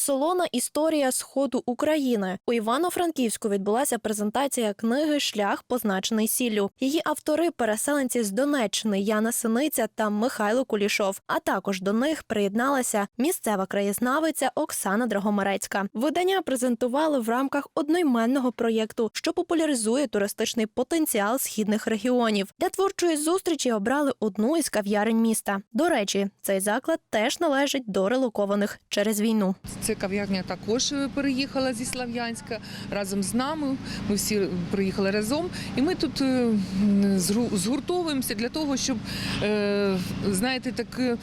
Солона історія сходу України. У Івано-Франківську відбулася презентація книги Шлях позначений сіллю. Її автори переселенці з Донеччини Яна Синиця та Михайло Кулішов. А також до них приєдналася місцева краєзнавиця Оксана Драгомерецька. Видання презентували в рамках одноіменного проєкту, що популяризує туристичний потенціал східних регіонів. Для творчої зустрічі обрали одну із кав'ярень міста. До речі, цей заклад теж належить до релокованих через війну. Це кав'ярня також е, переїхала зі Слав'янська разом з нами. Ми всі приїхали разом, і ми тут е, згуртовуємося для того, щоб е, знаєте, так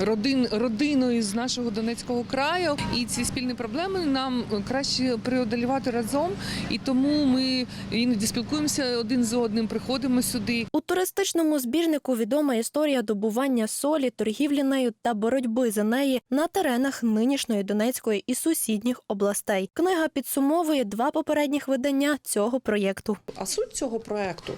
родин, родиною з нашого Донецького краю. І ці спільні проблеми нам краще преодолювати разом. І тому ми іноді спілкуємося один з одним, приходимо сюди. У туристичному збірнику відома історія добування солі, торгівлі нею та боротьби за неї на теренах нинішньої Донецької і сусідніх областей. Книга підсумовує два попередніх видання цього проєкту. А суть цього проекту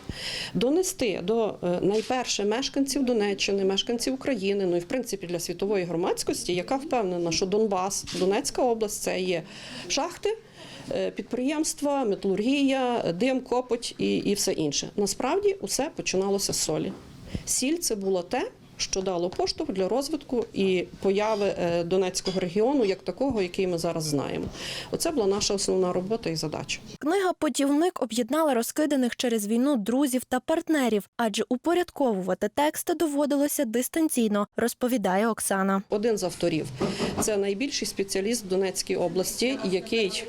донести до е, найперше мешканців Донеччини, мешканців України, ну і в принципі для світової громадськості, яка впевнена, що Донбас, Донецька область це є шахти. е, Підприємства, металургія, дим, копоть і, і все інше. Насправді усе починалося з солі. Сіль це було те, що дало поштовх для розвитку і появи е, Донецького регіону як такого, який ми зараз знаємо. Оце була наша основна робота і задача. Книга Потівник об'єднала розкиданих через війну друзів та партнерів, адже упорядковувати тексти доводилося дистанційно, розповідає Оксана. Один з авторів це найбільший спеціаліст в Донецькій області, який,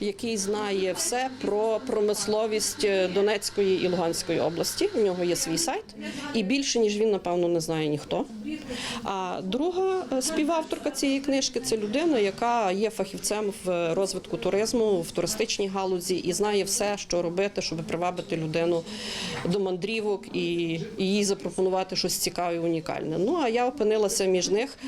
який знає все про промисловість е, Донецької і Луганської області. У нього є свій сайт, і більше ніж він, напевно, не знає ніхто. А друга е, співавторка цієї книжки це людина, яка є фахівцем в розвитку туризму в туристичній галузі і знає все, що робити, щоб привабити людину до мандрівок і, їй запропонувати щось цікаве і унікальне. Ну а я опинилася між них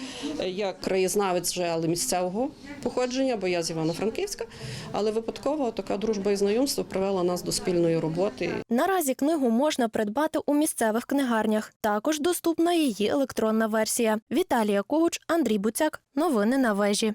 е, як краєзнавець вже але місцевого походження, бо я з Івано-Франківська. Але випадково така дружба і знайомство привела нас до спільної роботи. Наразі книгу можна придбати у місцевих книгарнях. Також доступна її електронна версія. Віталія Когуч, Андрій Буцяк. Новини на вежі.